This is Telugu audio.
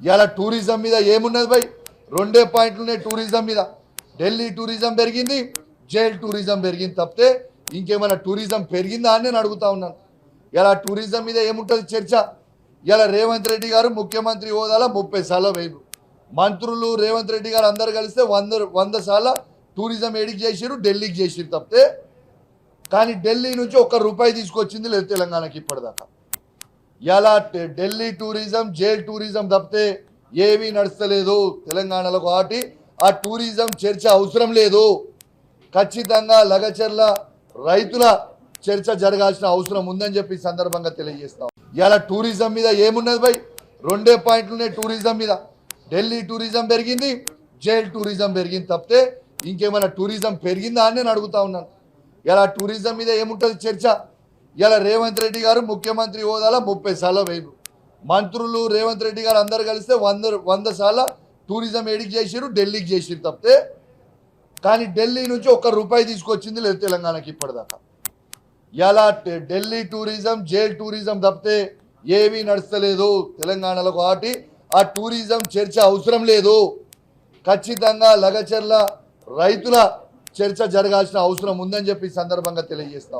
ఇలా టూరిజం మీద ఏమున్నది భయ్ రెండే పాయింట్లు ఉన్నాయి టూరిజం మీద. ఢిల్లీ టూరిజం పెరిగింది జైల్ టూరిజం పెరిగింది తప్పితే ఇంకేమైనా టూరిజం పెరిగిందా అని నేను అడుగుతా ఉన్నాను. ఇలా టూరిజం మీద ఏముంటుంది చర్చ? ఇలా రేవంత్ రెడ్డి గారు ముఖ్యమంత్రి హోదాలో ముప్పై సార్లు వేయరు. మంత్రులు రేవంత్ రెడ్డి గారు అందరు కలిస్తే వంద వంద సార్లు టూరిజం ఏడికి చేసిరు ఢిల్లీకి చేసిరు తప్పితే. కానీ ఢిల్లీ నుంచి ఒక్క రూపాయి తీసుకొచ్చింది లేదు తెలంగాణకి ఇప్పటిదాకా. ఇలా ఢిల్లీ టూరిజం జైల్ టూరిజం తప్పితే ఏమీ నడుస్తలేదు తెలంగాణలో కాబట్టి ఆ టూరిజం చర్చ అవసరం లేదు. ఖచ్చితంగా లగచర్ల రైతుల చర్చ జరగాల్సిన అవసరం ఉందని చెప్పి సందర్భంగా తెలియజేస్తాం. ఇలా టూరిజం మీద ఏమున్నది భయ్ రెండే పాయింట్లునే టూరిజం మీద. ఢిల్లీ టూరిజం పెరిగింది జైల్ టూరిజం పెరిగింది తప్పితే ఇంకేమైనా టూరిజం పెరిగిందా అని నేను అడుగుతా ఉన్నాను. ఇలా టూరిజం మీద ఏముంటుంది చర్చ? ఇలా రేవంత్ రెడ్డి గారు ముఖ్యమంత్రి హోదాలో ముప్పై సార్లు వేయరు మంత్రులు రేవంత్ రెడ్డి గారు అందరు కలిస్తే వంద వంద సార్లు టూరిజం ఏడికి చేసిరు ఢిల్లీకి చేసిరు తప్పితే కానీ ఢిల్లీ నుంచి ఒక్క రూపాయి తీసుకొచ్చింది లేదు తెలంగాణకి ఇప్పటిదాకా. ఇలా ఢిల్లీ టూరిజం జైల్ టూరిజం తప్పితే ఏమీ నడుస్తలేదు తెలంగాణలో కాబట్టి ఆ టూరిజం చర్చ అవసరం లేదు. ఖచ్చితంగా లగచర్ల రైతుల చర్చ జరగాల్సిన అవసరం ఉందని చెప్పి సందర్భంగా తెలియజేస్తాం